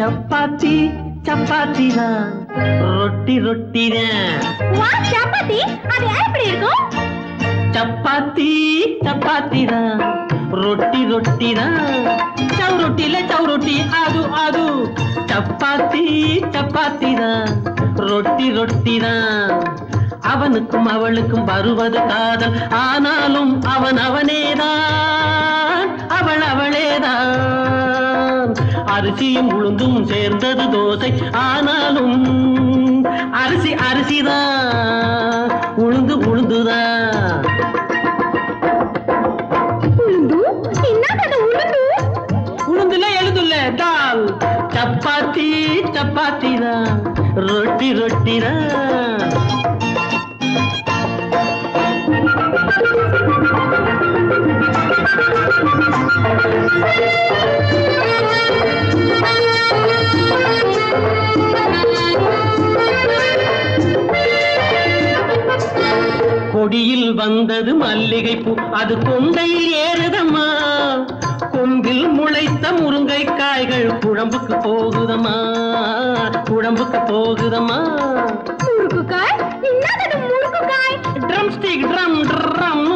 சப்பாத்தி சப்பாத்தி தான் ரொட்டி ரொட்டி தான் சப்பாத்தி? அது எப்படி இருக்கும்? சப்பாத்தி சப்பாத்தி தான் ரொட்டி ரொட்டி தான் சவுரொட்டில சவுரொட்டி அது அது. சப்பாத்தி சப்பாத்தி தான் ரொட்டி ரொட்டி தான் அவனுக்கும் அவளுக்கும் வருவது காதல். ஆனாலும் அவன் அவனேதான். அவள் அவளேதான். அரிசியும் உளுந்தும் சேர்ந்தது தோசை. ஆனாலும் அரிசி அரிசிதான் உளுந்து உளுந்துதான் உளுந்துல எழுதுல தால் சப்பாத்தி சப்பாத்தி தான் ரொட்டி ரொட்டி தான் கொடியில் வந்தது மல்லிகை பூ அது கொண்டையில் ஏறுதம்மா. கொம்பில் முளைத்த முருங்கை காய்கள் குழம்புக்கு போகுதம்மா. குழம்புக்கு போகுதம்மா. முறுக்குக்காய் என்னது முறுக்குக்காய் ட்ரம் ஸ்டிக் ட்ரம் ட்ரம்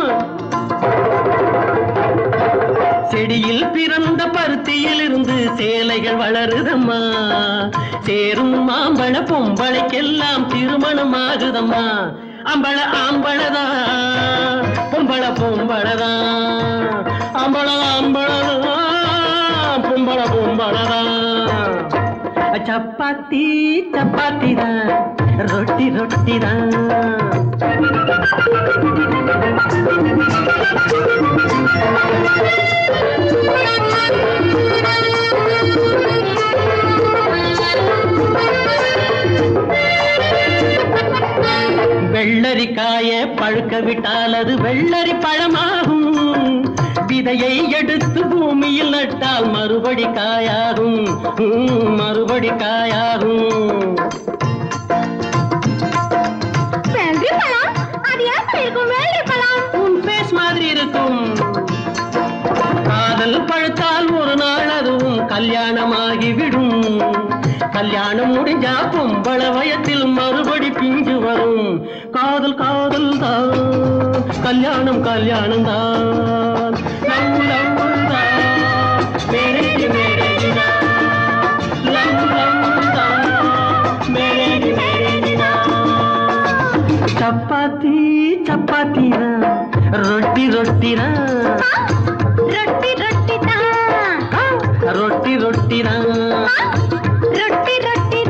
செடியில் பிறந்த பருத்தியில் இருந்து சேலைகள் வளருதம்மா. சேரும் மாம்பழ பொம்பளைக்கெல்லாம் திருமணம் ஆகுதம்மா. அம்பள ஆம்பளதா பொம்பள பொம்பளதா. அம்பள அம்பளதா பொம்பள பொம்பளதா. சப்பாத்தி சப்பாத்தி தான் ரொட்டி ரொட்டி தான் வெள்ளரிக்காய பழுக்க விட்டால் அது வெள்ளரி பழமாகும். விதையை எடுத்து பூமியில் நட்டால் மறுபடி காயாகும். மறுபடி காயாகும். காதல் பழுத்தால் ஒரு நாள் அதுவும் கல்யாணமாகிவிடும். கல்யாணம் முடிஞ்சா பொம்பள வயத்தில் மறுபடி பிஞ்சு வரும் காதல் காதல் தான் கல்யாணம் கல்யாணம் தான் லவ் லவ் தான் மேரேஜ் மேரேஜ் தான் லவ் லவ் தான் மேரேஜ் மேரேஜ் தான் சப்பாத்தி சப்பாத்தி தான் ரொட்டி ரொட்டி தான் ரொட்டி ரொட்டி ರೊಟ್ಟಿ ರೊಟ್ಟಿ